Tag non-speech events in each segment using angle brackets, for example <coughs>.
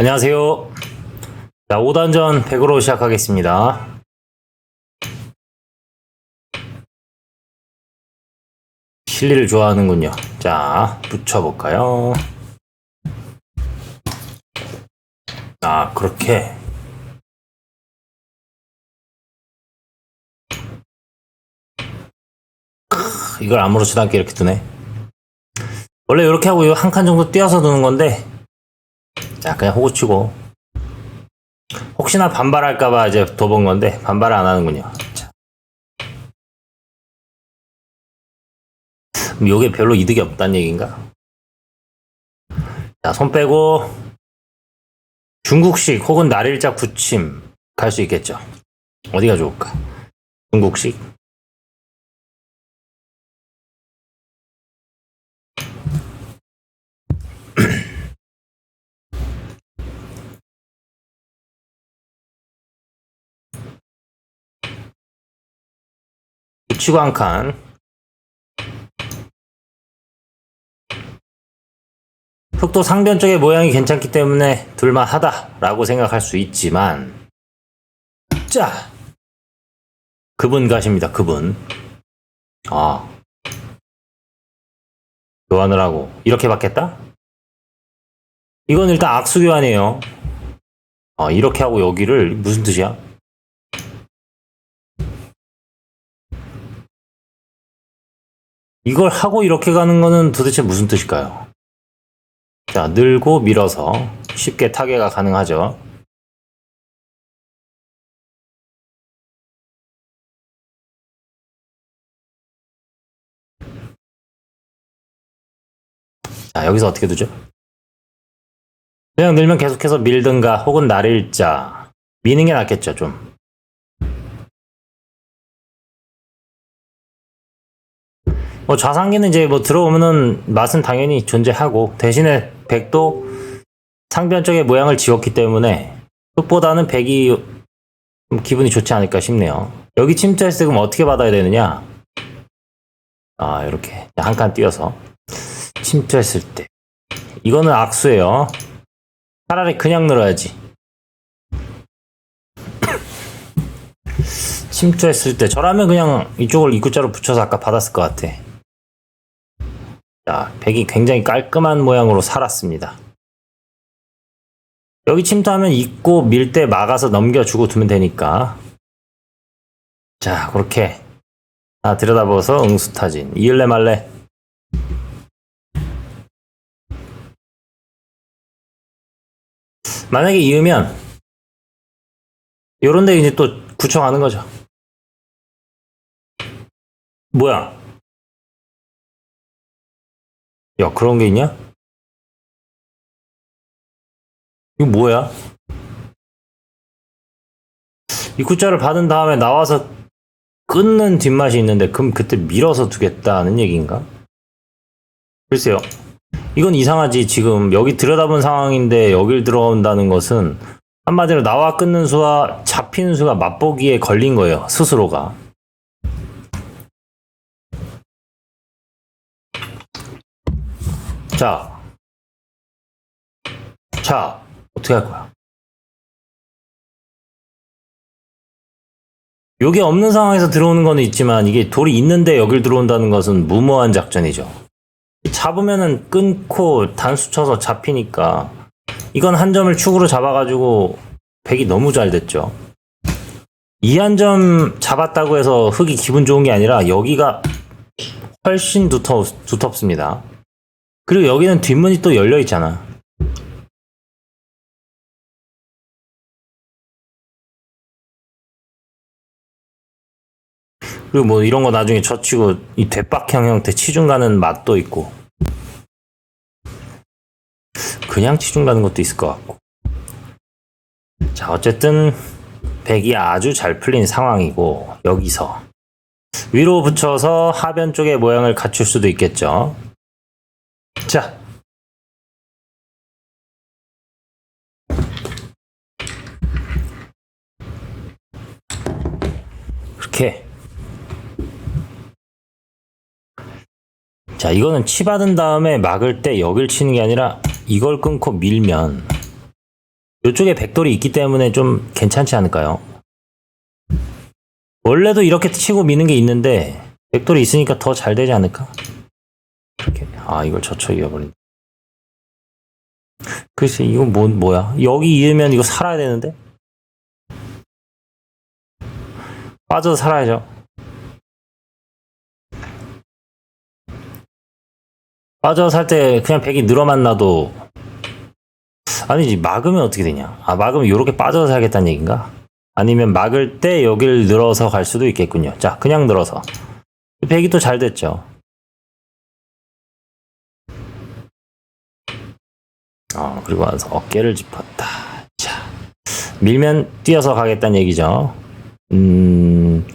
안녕하세요. 자, 5단전 100으로 시작하겠습니다. 실리를 좋아하는군요. 자, 붙여볼까요? 아, 그렇게. 크, 이걸 아무렇지도 않게 이렇게 두네. 원래 이렇게 하고 한 칸 정도 띄어서 두는 건데, 자, 그냥 호구 치고. 혹시나 반발할까봐 이제 둬본 건데, 반발을 안 하는군요. 자. 그럼 요게 별로 이득이 없다는 얘기인가? 자, 손 빼고, 중국식 혹은 날일자 굳힘 갈 수 있겠죠. 어디가 좋을까? 중국식? 붙이고 한 칸. 흑도 상변 쪽의 모양이 괜찮기 때문에 둘만하다 라고 생각할 수 있지만 자 그분 가십니다 그분 아 교환을 하고 이렇게 받겠다? 이건 일단 악수 교환이에요 아 이렇게 하고 여기를 무슨 뜻이야? 이걸 하고 이렇게 가는 거는 도대체 무슨 뜻일까요? 자, 늘고 밀어서 쉽게 타개가 가능하죠. 자, 여기서 어떻게 두죠? 그냥 늘면 계속해서 밀든가 혹은 날일자 미는 게 낫겠죠, 좀. 뭐 좌상기는 이제 뭐 들어오면은 맛은 당연히 존재하고 대신에 백도 상변 쪽의 모양을 지웠기 때문에 흑보다는 백이 좀 기분이 좋지 않을까 싶네요. 여기 침투했을 때 그럼 어떻게 받아야 되느냐? 아 이렇게 한 칸 띄어서 침투했을 때 이거는 악수예요. 차라리 그냥 늘어야지. <coughs> 침투했을 때 저라면 그냥 이쪽을 입구자로 붙여서 아까 받았을 것 같아. 자, 백이 굉장히 깔끔한 모양으로 살았습니다. 여기 침투하면 입고 밀 때 막아서 넘겨주고 두면 되니까. 자, 그렇게 다 들여다보서 응수타진. 이을래 말래. 만약에 이으면 요런 데 이제 또 구청하는 거죠. 뭐야? 야, 그런 게 있냐? 이거 뭐야? 입구자를 받은 다음에 나와서 끊는 뒷맛이 있는데 그럼 그때 밀어서 두겠다는 얘기인가? 글쎄요. 이건 이상하지. 지금 여기 들여다본 상황인데 여길 들어온다는 것은 한마디로 나와 끊는 수와 잡히는 수가 맛보기에 걸린 거예요. 스스로가. 자. 자, 어떻게 할 거야? 요게 없는 상황에서 들어오는 거는 있지만 이게 돌이 있는데 여길 들어온다는 것은 무모한 작전이죠. 잡으면은 끊고 단수 쳐서 잡히니까 이건 한 점을 축으로 잡아가지고 백이 너무 잘 됐죠. 이 한 점 잡았다고 해서 흙이 기분 좋은 게 아니라 여기가 훨씬 두텁, 두텁습니다. 그리고 여기는 뒷문이 또 열려 있잖아. 그리고 뭐 이런 거 나중에 젖히고 이 대박형 형태 치중 가는 맛도 있고. 그냥 치중 가는 것도 있을 것 같고. 자 어쨌든 백이 아주 잘 풀린 상황이고 여기서. 위로 붙여서 하변 쪽의 모양을 갖출 수도 있겠죠 자 이렇게 자, 이거는 치 받은 다음에 막을 때 여길 치는 게 아니라 이걸 끊고 밀면 이쪽에 백돌이 있기 때문에 좀 괜찮지 않을까요? 원래도 이렇게 치고 미는 게 있는데 백돌이 있으니까 더 잘 되지 않을까? 이렇게 아 이걸 저쳐 이어버린다. 글쎄 이건 뭐 뭐야? 여기 이으면 이거 살아야 되는데 빠져서 살아야죠. 빠져서 살 때 그냥 백이 늘어만 놔도 아니지 막으면 어떻게 되냐? 아 막으면 이렇게 빠져서 살겠다는 얘기인가? 아니면 막을 때 여기를 늘어서 갈 수도 있겠군요. 자 그냥 늘어서 백이 또 잘 됐죠. 어, 그리고 와서 어깨를 짚었다. 자, 밀면 뛰어서 가겠다는 얘기죠. 음,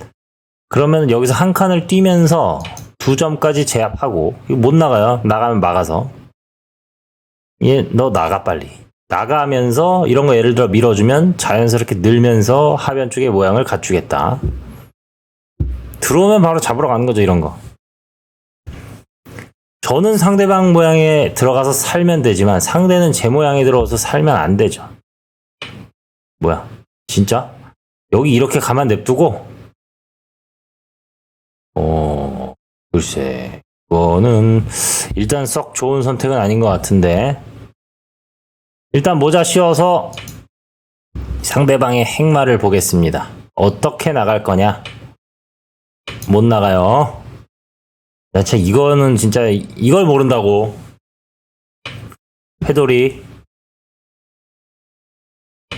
그러면 여기서 한 칸을 뛰면서 두 점까지 제압하고, 못 나가요. 나가면 막아서. 얘, 너 나가, 빨리. 나가면서 이런 거 예를 들어 밀어주면 자연스럽게 늘면서 하변 쪽의 모양을 갖추겠다. 들어오면 바로 잡으러 가는 거죠, 이런 거. 저는 상대방 모양에 들어가서 살면 되지만 상대는 제 모양에 들어와서 살면 안 되죠. 뭐야? 진짜? 여기 이렇게 가만 냅두고? 어, 글쎄. 그거는 일단 썩 좋은 선택은 아닌 것 같은데. 일단 모자 씌워서 상대방의 행마를 보겠습니다. 어떻게 나갈 거냐? 못 나가요. 야, 쟤 이거는 진짜 이걸 모른다고. 회돌이.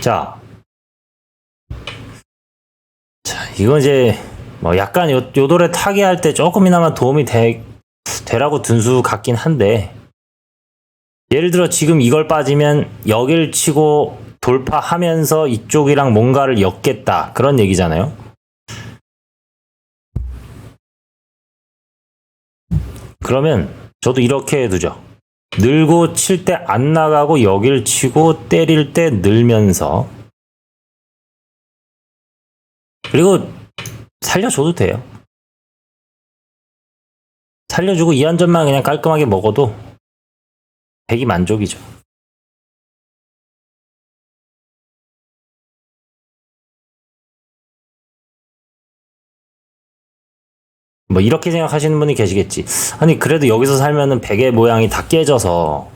자. 자, 이건 이제 뭐 약간 요, 요 돌에 타게 할때 조금이나마 도움이 되, 되라고 둔 수 같긴 한데 예를 들어 지금 이걸 빠지면 여길 치고 돌파하면서 이쪽이랑 뭔가를 엮겠다 그런 얘기잖아요. 그러면 저도 이렇게 해두죠. 늘고 칠 때 안 나가고 여길 치고 때릴 때 늘면서 그리고 살려줘도 돼요. 살려주고 이 한 점만 그냥 깔끔하게 먹어도 백이 만족이죠. 뭐 이렇게 생각하시는 분이 계시겠지. 아니 그래도 여기서 살면은 베개 모양이 다 깨져서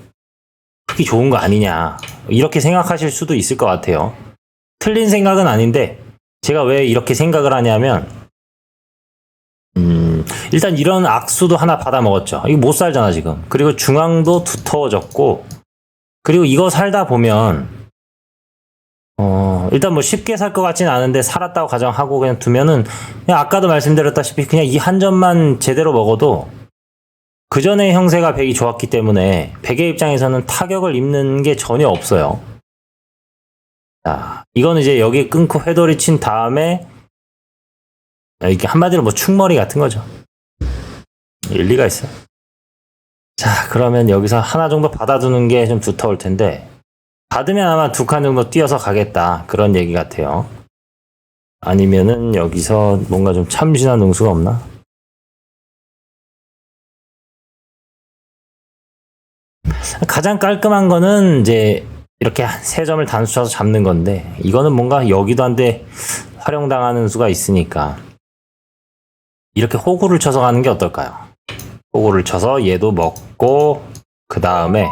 크기 좋은 거 아니냐. 이렇게 생각하실 수도 있을 것 같아요. 틀린 생각은 아닌데 제가 왜 이렇게 생각을 하냐면 음, 일단 이런 악수도 하나 받아 먹었죠. 이거 못 살잖아 지금. 그리고 중앙도 두터워졌고 그리고 이거 살다 보면 어, 일단 뭐 쉽게 살 것 같진 않은데 살았다고 가정하고 그냥 두면은 그냥 아까도 말씀드렸다시피 그냥 이 한 점만 제대로 먹어도 그 전에 형세가 백이 좋았기 때문에 백의 입장에서는 타격을 입는 게 전혀 없어요. 자, 이거는 이제 여기 끊고 회돌이 친 다음에 이게 한마디로 뭐 충머리 같은 거죠. 일리가 있어요. 자, 그러면 여기서 하나 정도 받아두는 게 좀 두터울 텐데 받으면 아마 두 칸 정도 뛰어서 가겠다. 그런 얘기 같아요. 아니면은 여기서 뭔가 좀 참신한 능수가 없나? 가장 깔끔한 거는 이제 이렇게 세 점을 단수 쳐서 잡는 건데 이거는 뭔가 여기도 한데 활용당하는 수가 있으니까 이렇게 호구를 쳐서 가는 게 어떨까요? 호구를 쳐서 얘도 먹고 그 다음에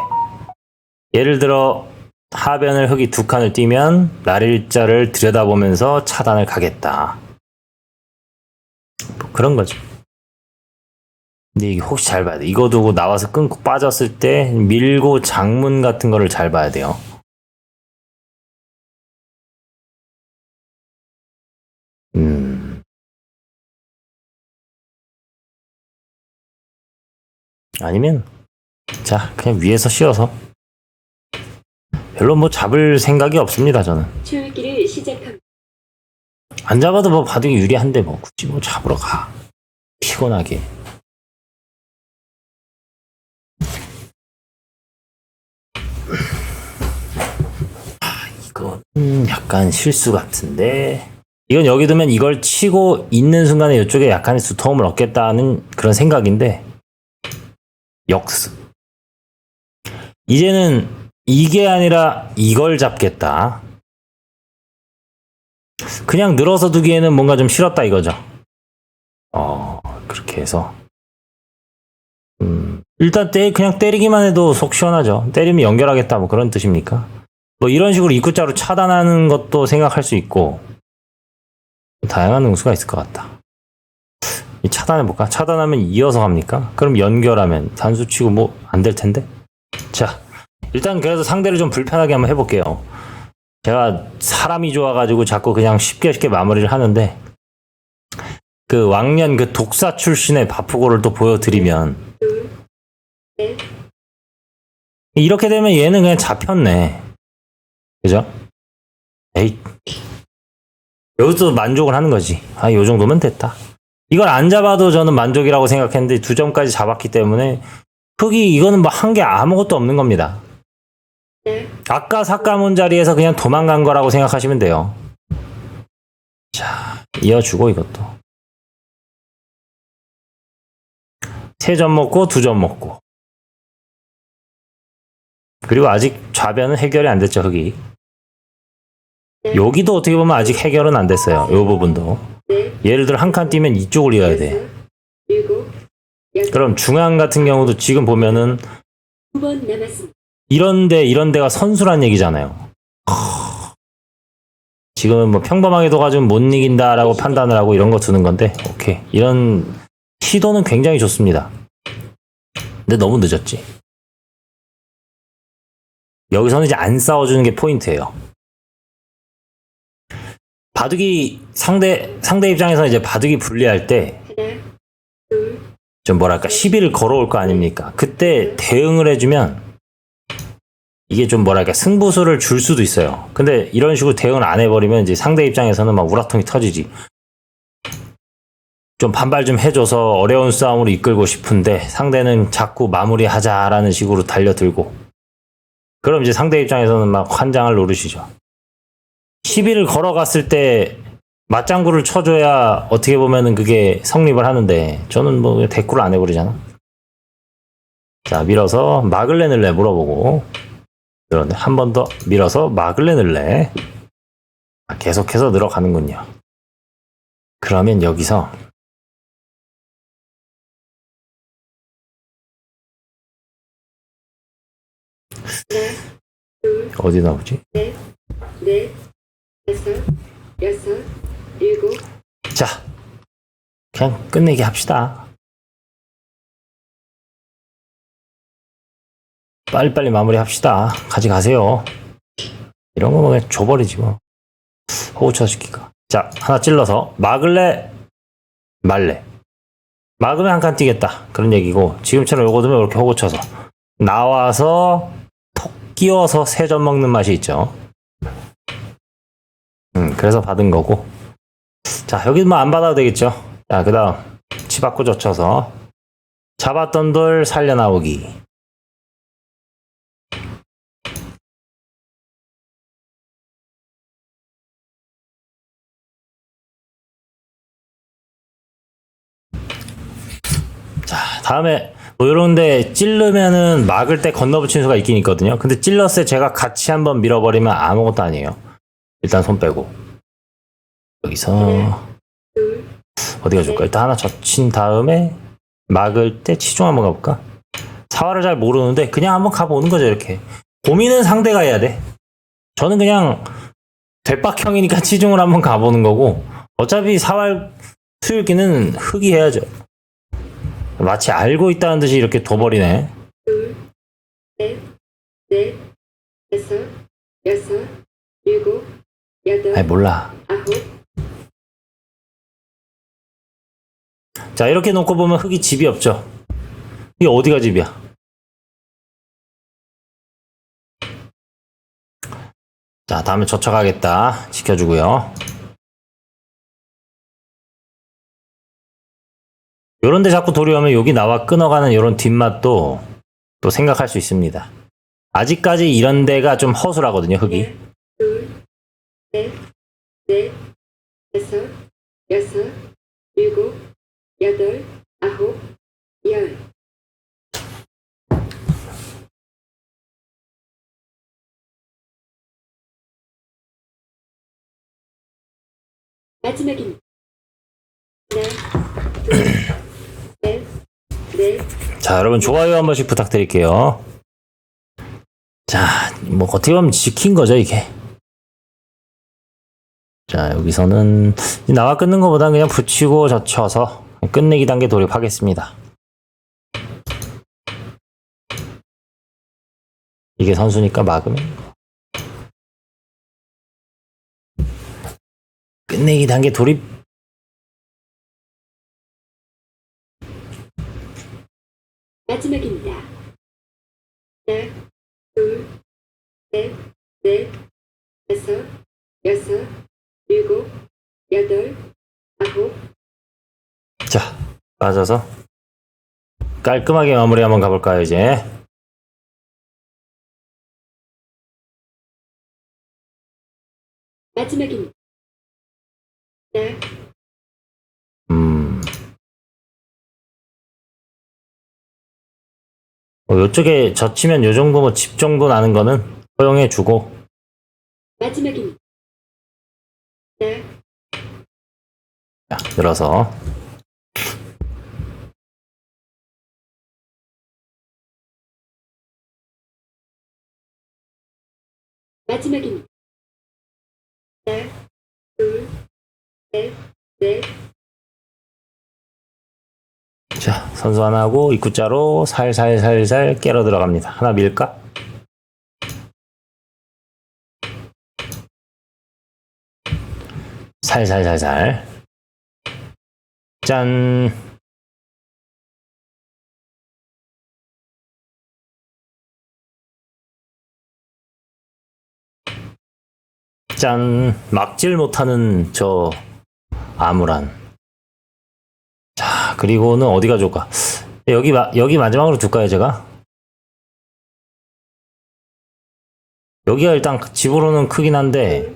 예를 들어 하변을 흙이 두 칸을 띄면 날일자를 들여다보면서 차단을 가겠다. 뭐 그런 거죠. 근데 이게 혹시 잘 봐야 돼. 이거 두고 나와서 끊고 빠졌을 때 밀고 장문 같은 거를 잘 봐야 돼요. 음. 아니면 자 그냥 위에서 씌워서 별로 뭐 잡을 생각이 없습니다 저는. 출기를 시작합니다. 안 잡아도 뭐 바둑이 유리한데 뭐 굳이 뭐 잡으러 가. 피곤하게. 아, 이건 약간 실수 같은데. 이건 여기 두면 이걸 치고 있는 순간에 이쪽에 약간의 두터움을 얻겠다는 그런 생각인데. 역습. 이제는 이게 아니라 이걸 잡겠다. 그냥 늘어서 두기에는 뭔가 좀 싫었다 이거죠. 어, 그렇게 해서. 음, 일단 때, 그냥 때리기만 해도 속 시원하죠. 때리면 연결하겠다 뭐 그런 뜻입니까? 뭐 이런 식으로 입구자로 차단하는 것도 생각할 수 있고, 다양한 응수가 있을 것 같다. 이 차단해볼까? 차단하면 이어서 갑니까? 그럼 연결하면 단수 치고 뭐 안 될 텐데? 자, 일단 그래서 상대를 좀 불편하게 한번 해볼게요. 제가 사람이 좋아가지고 자꾸 그냥 쉽게 쉽게 마무리를 하는데, 그 왕년 그 독사 출신의 바프고를 또 보여드리면, 이렇게 되면 얘는 그냥 잡혔네. 그죠? 에이. 여기서 만족을 하는 거지. 아, 요 정도면 됐다. 이걸 안 잡아도 저는 만족이라고 생각했는데 두 점까지 잡았기 때문에 흑이 이거는 뭐 한 게 아무것도 없는 겁니다. 아까 삭가문 자리에서 그냥 도망간 거라고 생각하시면 돼요. 자, 이어주고 이것도. 세 점 먹고 두 점 먹고. 그리고 아직 좌변은 해결이 안 됐죠, 흑이. 여기도 어떻게 보면 아직 해결은 안 됐어요. 이 부분도. 예를 들어 한 칸 뛰면 이쪽을 이어야 돼. 그럼 중앙 같은 경우도 지금 보면은. 이런데 이런 데가 선수란 얘기잖아요. 지금은 뭐 평범하게 둬가지고 못 이긴다라고 판단을 하고 이런 거 두는 건데 오케이 이런 시도는 굉장히 좋습니다. 근데 너무 늦었지. 여기서는 이제 안 싸워주는 게 포인트예요. 바둑이 상대 상대 입장에서 이제 바둑이 불리할 때 좀 뭐랄까 시비를 걸어올 거 아닙니까? 그때 대응을 해주면 이게 좀 뭐랄까 승부수를 줄 수도 있어요. 근데 이런 식으로 대응을 안 해버리면 이제 상대 입장에서는 막 우라통이 터지지. 좀 반발 좀 해줘서 어려운 싸움으로 이끌고 싶은데 상대는 자꾸 마무리하자라는 식으로 달려들고 그럼 이제 상대 입장에서는 막 환장을 노르시죠. 시비를 걸어갔을 때 맞장구를 쳐줘야 어떻게 보면은 그게 성립을 하는데 저는 뭐 대꾸를 안 해버리잖아. 자 밀어서 막을래 늘래 물어보고 그런데 한 번 더 밀어서 막을래 늘래 아, 계속해서 늘어가는군요. 그러면 여기서 어디 나오지? 넷, 다섯, 여섯, 일곱, 자, 그냥 끝내기 합시다. 빨리빨리 마무리 합시다. 가져가세요. 이런 거 그냥 줘버리지 뭐. 호우차 시키가. 자, 하나 찔러서 막을래? 말래? 막으면 한 칸 뛰겠다. 그런 얘기고, 지금처럼 요거 두면 이렇게 호구 쳐서. 나와서 톡 끼워서 세 점 먹는 맛이 있죠. 음, 그래서 받은 거고. 자, 여기 뭐안 받아도 되겠죠. 자, 그 다음, 치받고 젖혀서, 잡았던 돌 살려 나오기. 다음에, 뭐, 요런데 찔르면은 막을 때 건너붙이는 수가 있긴 있거든요. 근데 찔렀을 때 제가 같이 한번 밀어버리면 아무것도 아니에요. 일단 손 빼고. 여기서, 둘, 어디가 좋을까? 일단 하나 젖힌 다음에 막을 때 치중 한번 가볼까? 사활을 잘 모르는데 그냥 한번 가보는 거죠 이렇게 고민은 상대가 해야 돼 저는 그냥 대박형이니까 <laughs> 치중을 한번 가보는 거고 어차피 사활 수일기는 흑이 해야죠 마치 알고 있다는 듯이 이렇게 둬버리네. 둘, 셋, 넷, 다섯, 여섯, 일곱, 여덟, 아이 몰라. 자 이렇게 놓고 보면 흑이 집이 없죠. 이게 어디가 집이야? 자 다음에 젖혀가겠다. 지켜주고요 요런데 자꾸 도려오면 여기 나와 끊어가는 요런 뒷맛도 또 생각할 수 있습니다. 아직까지 이런 데가 좀 허술하거든요, 흙이. 네, 둘, 넷, 넷, 여섯, 여섯, 일곱, 여덟, 아홉, 열. 마지막입니다. 네. 자, 여러분 좋아요 한 번씩 부탁드릴게요. 자, 뭐 어떻게 보면 지킨 거죠, 이게. 자, 여기서는 나와 끊는 것보다는 그냥 붙이고 젖혀서 끝내기 단계 돌입하겠습니다. 이게 선수니까 막으면 끝내기 단계 돌입 마지막입니다. 하나, 둘, 셋, 넷, 다섯, 여섯, 일곱, 여덟, 아홉, 자, 빠져서 깔끔하게 마무리 한번 가볼까요, 이제? 마지막입니다. 하나, 뭐 요쪽에 젖히면 요 정도 뭐 집 정도 나는 거는 허용해 주고. 마지막입니다. 하나, 자, 늘어서. 마지막입니다. 하나, 둘, 셋, 넷, 자, 선수 하나 하고 입구자로 살살살살 깨러 들어갑니다. 하나 밀까? 살살살살. 짠. 짠. 막질 못하는 저 암울한. 자, 그리고는 어디가 좋을까? 여기, 마, 여기 마지막으로 둘까요, 제가? 여기가 일단 집으로는 크긴 한데,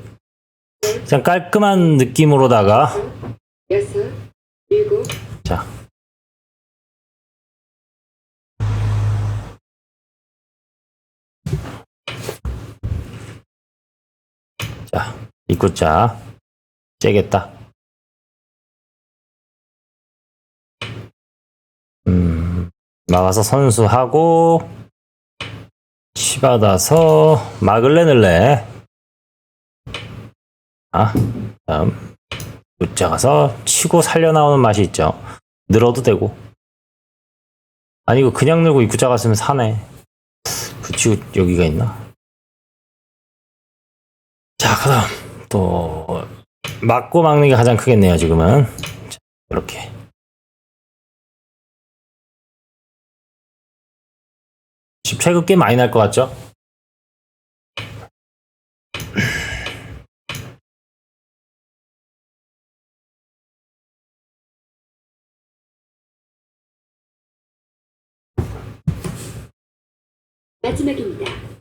그냥 깔끔한 느낌으로다가, 자. 자, 입구자. 째겠다. 음, 막아서 선수하고, 치받아서, 막을래, 늘래. 아, 다음. 가서 치고 살려 나오는 맛이 있죠. 늘어도 되고. 아니 이거 그냥 늘고 입구자 갔으면 사네. 붙이고 여기가 있나? 자 그다음 또 맞고 막는 게 가장 크겠네요 지금은. 자, 이렇게. 집 최고 꽤 많이 날 것 같죠? 마지막입니다.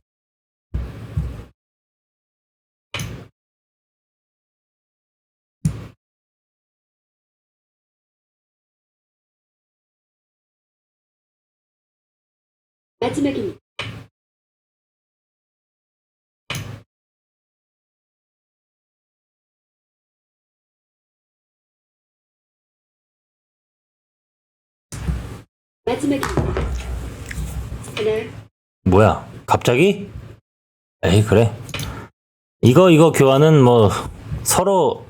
마지막입니다. 마지막입니다. 뭐야? 갑자기? 에이, 그래. 이거, 이거 교환은 뭐, 서로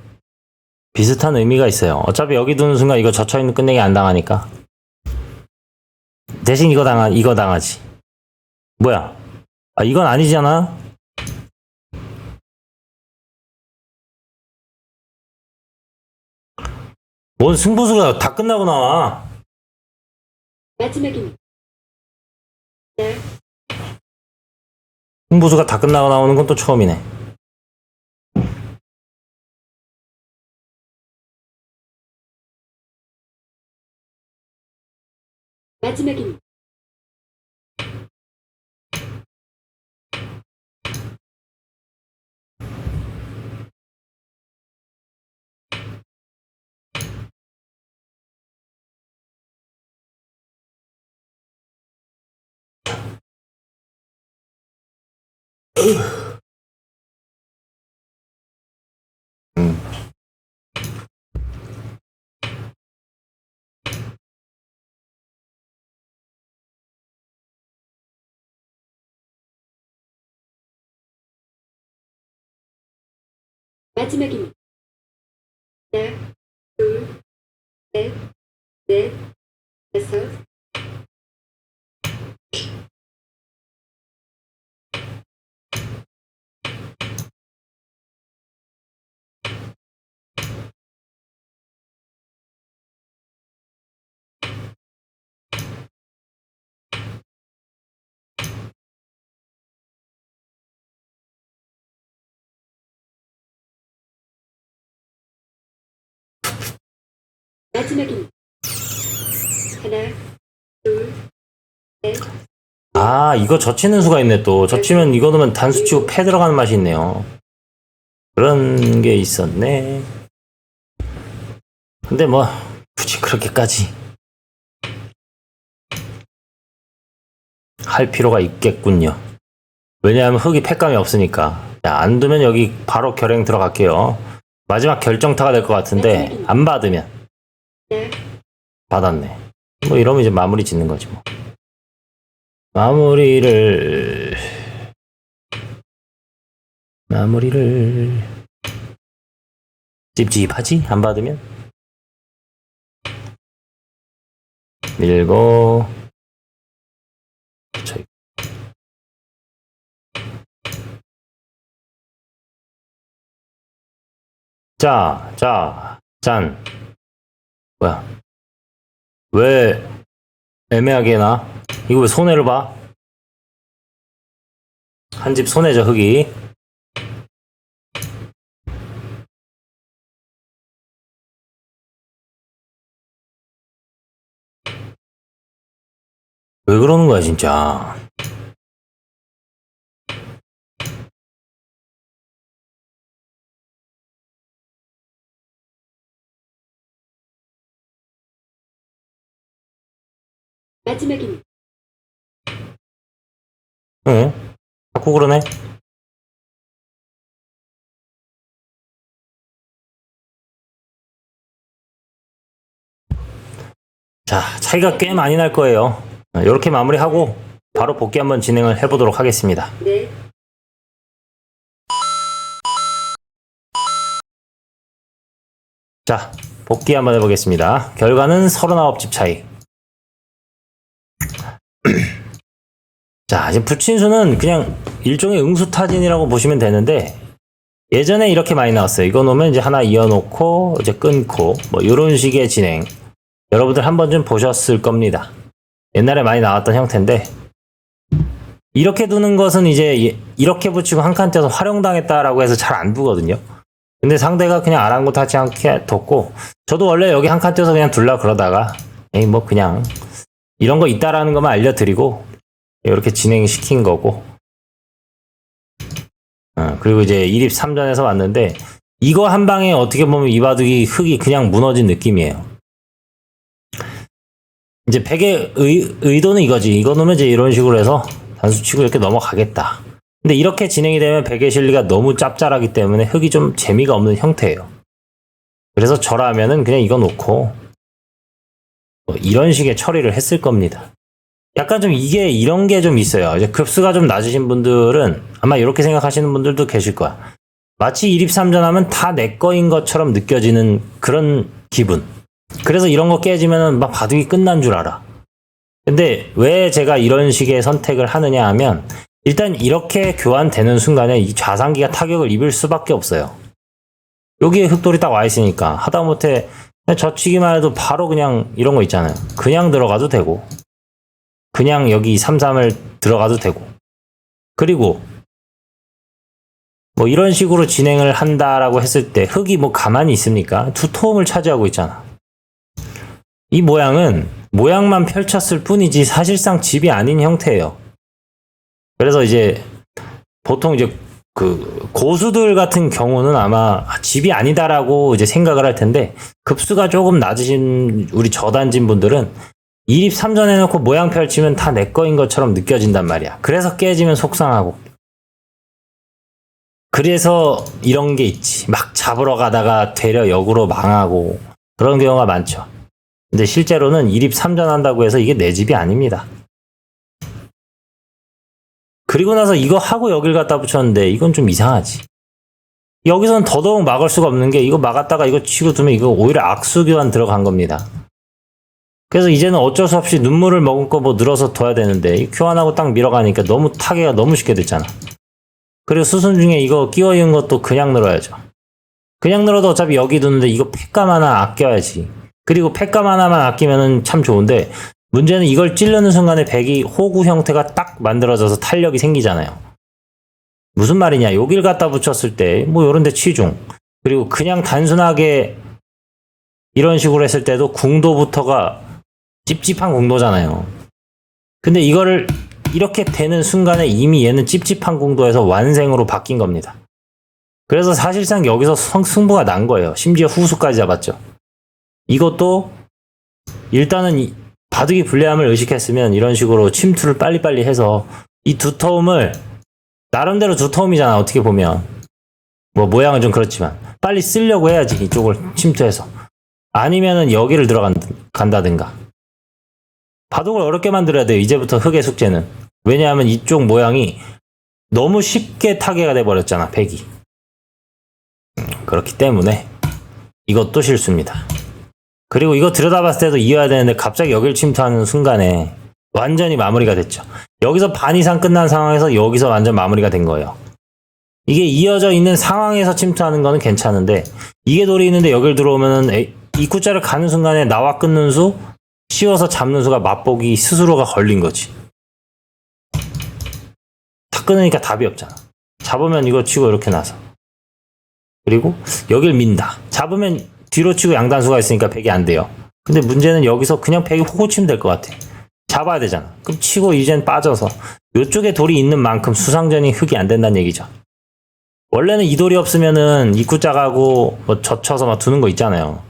비슷한 의미가 있어요. 어차피 여기 두는 순간 이거 젖혀있는 끝내기 안 당하니까. 대신 이거 당하, 이거 당하지. 뭐야? 아, 이건 아니잖아? 뭔 승부수가 다 끝나고 나와. 마지막입니다. 하나, 승부수가 다 끝나고 나오는 건 또 처음이네. matchmaking Ugh. 막입니다. 마지 마지막입니다. 하나, 둘, 셋, 아, 이거 젖히는 수가 있네, 또. 젖히면 이거 넣으면 단수 치고 패 들어가는 맛이 있네요. 그런 게 있었네. 근데 뭐, 굳이 그렇게까지. 할 필요가 있겠군요. 왜냐하면 흙이 패감이 없으니까. 자, 안 두면 여기 바로 결행 들어갈게요. 마지막 결정타가 될 것 같은데, 안 받으면. 받았네. 뭐 이러면 이제 마무리 짓는 거지 뭐. 마무리를 마무리를 찝찝하지? 안 받으면 밀고 저기 자, 자, 짠. 뭐야? 왜 애매하게 나? 이거 왜 손해를 봐? 한 집 손해죠, 흙이. 왜 그러는 거야, 진짜. 마지막입니다. 응? 자꾸 그러네? 자, 차이가 꽤 많이 날 거예요. 이렇게 마무리하고 바로 복귀 한번 진행을 해보도록 하겠습니다. 넷, 자, 복귀 한번 해보겠습니다. 결과는 39집 차이. <clears throat> 자, 지금 부친수는 그냥 일종의 응수타진이라고 보시면 되는데, 예전에 이렇게 많이 나왔어요. 이거 놓으면 이제 하나 이어놓고, 이제 끊고, 뭐, 이런 식의 진행. 여러분들 한 번쯤 보셨을 겁니다. 옛날에 많이 나왔던 형태인데, 이렇게 두는 것은 이제 이- 이렇게 붙이고 한 칸 떼서 활용당했다라고 해서 잘 안 두거든요. 근데 상대가 그냥 아랑곳하지 않게 뒀고 저도 원래 여기 한 칸 떼서 그냥 둘라 그러다가 에이 뭐 그냥 이런 거 있다라는 것만 알려드리고 이렇게 진행시킨 거고. 어, 그리고 이제 1입 3전에서 왔는데 이거 한 방에 어떻게 보면 이 바둑이 흙이 그냥 무너진 느낌이에요. 이제 백의 의, 의도는 이거지. 이거 놓으면 이제 이런 식으로 해서 단수 치고 이렇게 넘어가겠다. 근데 이렇게 진행이 되면 베개 실리가 너무 짭짤하기 때문에 흙이 좀 재미가 없는 형태예요. 그래서 저라면은 그냥 이거 놓고 뭐 이런 식의 처리를 했을 겁니다. 약간 좀 이게 이런 게 좀 있어요. 이제 급수가 좀 낮으신 분들은 아마 이렇게 생각하시는 분들도 계실 거야. 마치 1입 3전 하면 다 내 거인 것처럼 느껴지는 그런 기분. 그래서 이런 거 깨지면은 막 바둑이 끝난 줄 알아. 근데 왜 제가 이런 식의 선택을 하느냐 하면 일단 이렇게 교환되는 순간에 이 좌상기가 타격을 입을 수밖에 없어요. 여기에 흑돌이 딱 와 있으니까 하다못해 젖히기만 해도 바로 그냥 이런 거 있잖아요. 그냥 들어가도 되고 그냥 여기 3, 3을 들어가도 되고 그리고 뭐 이런 식으로 진행을 한다라고 했을 때 흑이 뭐 가만히 있습니까? 두 토음을 차지하고 있잖아. 이 모양은 모양만 펼쳤을 뿐이지 사실상 집이 아닌 형태예요. 그래서 이제 보통 이제 그 고수들 같은 경우는 아마 집이 아니다라고 이제 생각을 할 텐데 급수가 조금 낮으신 우리 저단진 분들은 2입 3전 해놓고 모양 펼치면 다 내 거인 것처럼 느껴진단 말이야. 그래서 깨지면 속상하고. 그래서 이런 게 있지. 막 잡으러 가다가 되려 역으로 망하고 그런 경우가 많죠. 근데 실제로는 1입 3전 한다고 해서 이게 내 집이 아닙니다. 그리고 나서 이거 하고 여길 갖다 붙였는데 이건 좀 이상하지. 여기서는 더더욱 막을 수가 없는 게 이거 막았다가 이거 치고 두면 이거 오히려 악수 교환 들어간 겁니다. 그래서 이제는 어쩔 수 없이 눈물을 머금고 뭐 늘어서 둬야 되는데 이 교환하고 딱 밀어가니까 너무 타개가 너무 쉽게 됐잖아. 그리고 수순 중에 이거 끼워 이은 것도 그냥 늘어야죠. 그냥 늘어도 어차피 여기 두는데 이거 팩감 하나 아껴야지. 그리고 팩감 하나만 아끼면은 참 좋은데 문제는 이걸 찌르는 순간에 백이 호구 형태가 딱 만들어져서 탄력이 생기잖아요. 무슨 말이냐? 여길 갖다 붙였을 때 뭐 요런 데 취중. 그리고 그냥 단순하게 이런 식으로 했을 때도 궁도부터가 찝찝한 궁도잖아요. 근데 이거를 이렇게 되는 순간에 이미 얘는 찝찝한 궁도에서 완생으로 바뀐 겁니다. 그래서 사실상 여기서 성- 승부가 난 거예요. 심지어 후수까지 잡았죠. 이것도 일단은 이 바둑이 불리함을 의식했으면 이런 식으로 침투를 빨리빨리 해서 이 두터움을 나름대로 두터움이잖아 어떻게 보면. 뭐 모양은 좀 그렇지만. 빨리 쓰려고 해야지 이쪽을 침투해서. 아니면은 여기를 들어간다든가. 바둑을 어렵게 만들어야 돼요 이제부터 흙의 숙제는. 왜냐하면 이쪽 모양이 너무 쉽게 타개가 돼버렸잖아 백이. 음, 그렇기 때문에 이것도 실수입니다 그리고 이거 들여다봤을 때도 이어야 되는데 갑자기 여길 침투하는 순간에 완전히 마무리가 됐죠. 여기서 반 이상 끝난 상황에서 여기서 완전 마무리가 된 거예요. 이게 이어져 있는 상황에서 침투하는 거는 괜찮은데 이게 돌이 있는데 여길 들어오면은 에이, 입구자를 가는 순간에 나와 끊는 수, 씌워서 잡는 수가 맛보기 스스로가 걸린 거지. 다 끊으니까 답이 없잖아. 잡으면 이거 치고 이렇게 나서. 그리고 여길 민다. 잡으면 뒤로 치고 양단수가 있으니까 백이 안 돼요. 근데 문제는 여기서 그냥 백이 호구 치면 될 것 같아. 잡아야 되잖아. 그럼 치고 이젠 빠져서 이쪽에 돌이 있는 만큼 수상전이 흙이 안 된다는 얘기죠. 원래는 이 돌이 없으면은 입구짝하고 뭐 젖혀서 막 두는 거 있잖아요.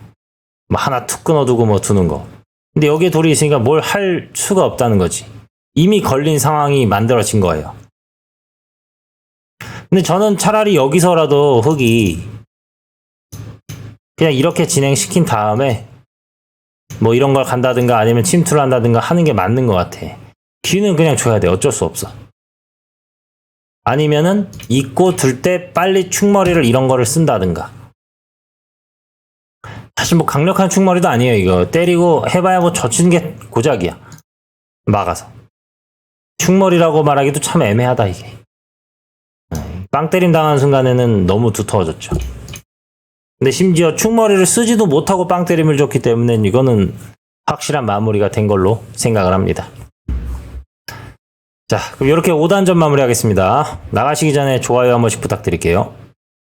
뭐 하나 툭 끊어두고 뭐 두는 거. 근데 여기에 돌이 있으니까 뭘 할 수가 없다는 거지. 이미 걸린 상황이 만들어진 거예요. 근데 저는 차라리 여기서라도 흙이 그냥 이렇게 진행시킨 다음에 뭐 이런 걸 간다든가 아니면 침투를 한다든가 하는 게 맞는 것 같아. 귀는 그냥 줘야 돼. 어쩔 수 없어. 아니면은 입고 둘 때 빨리 충머리를 이런 거를 쓴다든가. 사실 뭐 강력한 충머리도 아니에요. 이거 때리고 해봐야 뭐 젖히는 게 고작이야. 막아서. 충머리라고 말하기도 참 애매하다 이게. 네, 빵 때림 당한 순간에는 너무 두터워졌죠. 근데 심지어 충머리를 쓰지도 못하고 빵 때림을 줬기 때문에 이거는 확실한 마무리가 된 걸로 생각을 합니다. 자, 그럼 이렇게 5단전 마무리하겠습니다. 나가시기 전에 좋아요 한 번씩 부탁드릴게요.